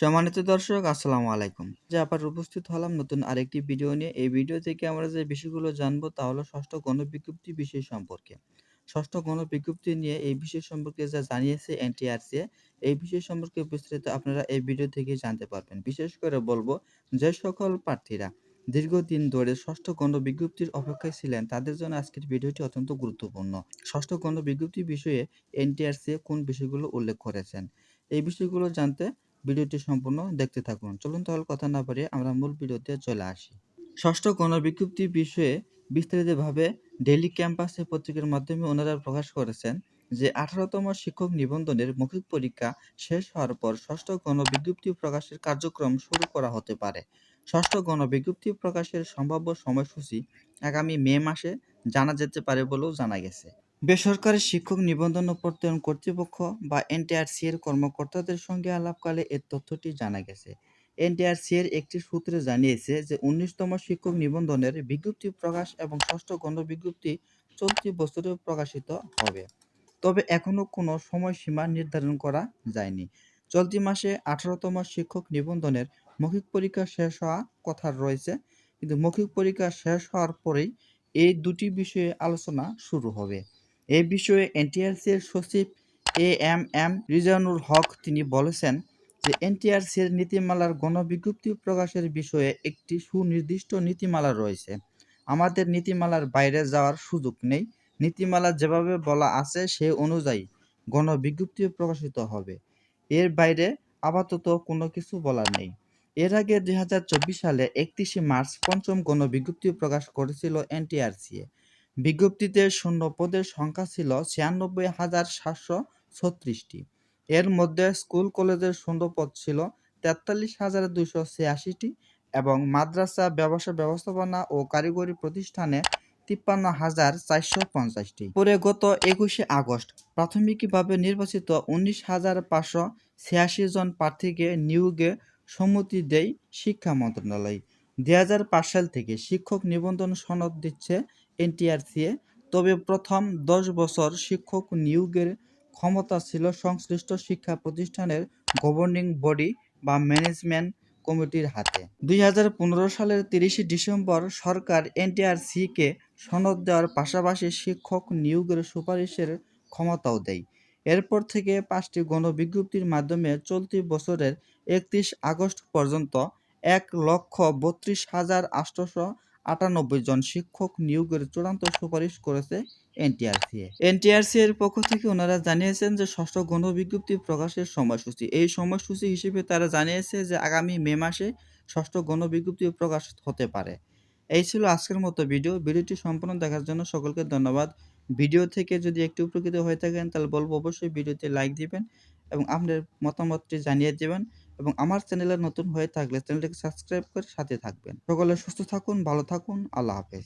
সম্মানিত দর্শক, আসসালামু আলাইকুম। যে আবার উপস্থিত হলাম নতুন আরেকটি ভিডিও নিয়ে। এই ভিডিও থেকে আমরা যে বিষয়গুলো জানব তা হলো ষষ্ঠ গণবিজ্ঞপ্তি বিষয় সম্পর্কে। ষষ্ঠ গণবিজ্ঞপ্তি নিয়ে এই বিষয় সম্পর্কে যা জানিয়েছে এনটিআরসি, এই বিষয় সম্পর্কে বিস্তারিত আপনারা এই ভিডিও থেকে জানতে পারবেন। বিশেষ করে বলব যে সকল প্রার্থীরা দীর্ঘদিন ধরে ষষ্ঠ গণবিজ্ঞপ্তির অপেক্ষায় ছিলেন, তাদের জন্য আজকের ভিডিওটি অত্যন্ত গুরুত্বপূর্ণ। ষষ্ঠ গণবিজ্ঞপ্তি বিষয়ে এনটিআরসি কোন বিষয়গুলো উল্লেখ করেছেন? এই বিষয়গুলো জানতে ভিডিওটি সম্পূর্ণ দেখতে থাকুন। চলুন তাহলে কথা না বাড়িয়ে আমরা মূল ভিডিওতে চলে আসি। ষষ্ঠ গণবিজ্ঞপ্তি বিষয়ে বিস্তারিতভাবে ডেইলি ক্যাম্পাসে পত্রিকার মাধ্যমে ওনারা প্রকাশ করেছেন যে, আঠারোতম শিক্ষক নিবন্ধনের মৌখিক পরীক্ষা শেষ হওয়ার পর ষষ্ঠ গণবিজ্ঞপ্তি প্রকাশের কার্যক্রম শুরু করা হতে পারে। ষষ্ঠ গণবিজ্ঞপ্তি প্রকাশের সম্ভাব্য সময়সূচি আগামী মে মাসে জানা যেতে পারে বলেও জানা গেছে। বেসরকারি শিক্ষক নিবন্ধন ও প্রত্যয়ন কর্তৃপক্ষ বা এনটিআরসি এর কর্মকর্তাদের সঙ্গে আলাপকালে এ তথ্যটি জানা গেছে। এনটিআরসি এর একটি সূত্রে জানিয়েছে যে, উনিশতম শিক্ষক নিবন্ধনের বিজ্ঞপ্তি প্রকাশ এবং ষষ্ঠ গণবিজ্ঞপ্তি চলতি বছরে প্রকাশিত হবে। তবে এখনও কোনো সময়সীমা নির্ধারণ করা যায়নি। চলতি মাসে আঠারোতম শিক্ষক নিবন্ধনের মৌখিক পরীক্ষা শেষ হওয়া কথা রয়েছে। কিন্তু মৌখিক পরীক্ষা শেষ হওয়ার পরেই এই দুটি বিষয়ে আলোচনা শুরু হবে। এ বিষয়ে এনটিআরসি এর সচিব এ এম এম রিজানুর হক তিনি বলেছেন যে এনটিআরসি এর নীতিমালার গণবিজ্ঞপ্তি প্রকাশের বিষয়ে একটি সুনির্দিষ্ট নীতিমালা রয়েছে। আমাদের নীতিমালার বাইরে যাওয়ার সুযোগ নেই। নীতিমালা যেভাবে বলা আছে সে অনুযায়ী গণবিজ্ঞপ্তি প্রকাশিত হবে। এর বাইরে আপাতত কোনো কিছু বলার নেই। এর আগে দুই হাজার চব্বিশ সালে একত্রিশে মার্চ পঞ্চম গণবিজ্ঞপ্তি প্রকাশ করেছিল এনটিআরসি। বিজ্ঞপ্তিতে শূন্য পদের সংখ্যা ছিল ছিয়ানব্বই হাজার সাতশো ছত্রিশটি। এর মধ্যে স্কুল কলেজের শূন্য পদ ছিল তেতাল্লিশ হাজার দুশো ছিয়াশিটি এবং মাদ্রাসা ব্যবসা ব্যবস্থাপনা ও কারিগরি প্রতিষ্ঠানে তিপ্পান্ন হাজার চারশো পঞ্চাশটি। পরে গত একুশে আগস্ট প্রাথমিকভাবে নির্বাচিত উনিশ হাজার পাঁচশো ছিয়াশি জন প্রার্থীকে নিয়োগে সম্মতি দেয় শিক্ষা মন্ত্রণালয়। দুই হাজার পাঁচ সাল থেকে শিক্ষক নিবন্ধন সনদ দিচ্ছে এনটিআরসিএ তবে প্রথম দশ বছর শিক্ষক নিয়োগের ক্ষমতা ছিল সংশ্লিষ্ট শিক্ষা প্রতিষ্ঠানের গভর্নিং বডি বা ম্যানেজমেন্ট কমিটির হাতে। দুই হাজার পনেরো সালের তিরিশে ডিসেম্বর সরকার এনটিআরসিকে সনদ দেওয়ার পাশাপাশি শিক্ষক নিয়োগের সুপারিশের ক্ষমতাও দেয়। এরপর থেকে পাঁচটি গণবিজ্ঞপ্তির মাধ্যমে চলতি বছরের একত্রিশ আগস্ট পর্যন্ত এক লক্ষ বত্রিশ হাজার আটশোশো আটানব্বই জন শিক্ষক নিয়োগের চূড়ান্ত সুপারিশ করেছে এনটিআরসি এনটিআরসি এর পক্ষ থেকে ওনারা জানিয়েছেন যে ষষ্ঠ গণবিজ্ঞপ্তি প্রকাশের সময়সূচি। এই সময়সূচি হিসেবে তারা জানিয়েছে যে আগামী মে মাসে ষষ্ঠ গণবিজ্ঞপ্তি প্রকাশ হতে পারে। এই ছিল আজকের মতো ভিডিও। ভিডিওটি সম্পূর্ণ দেখার জন্য সকলকে ধন্যবাদ। ভিডিও থেকে যদি একটু উপকৃত হয়ে থাকেন, তাহলে বলব অবশ্যই ভিডিওতে লাইক দিবেন এবং আপনার মতামতটি জানিয়ে দেবেন। এবং আমার চ্যানেলে নতুন হয়ে থাকলে চ্যানেলটিকে সাবস্ক্রাইব করে সাথে থাকবেন। সকলে সুস্থ থাকুন, ভালো থাকুন, আল্লাহ হাফেজ।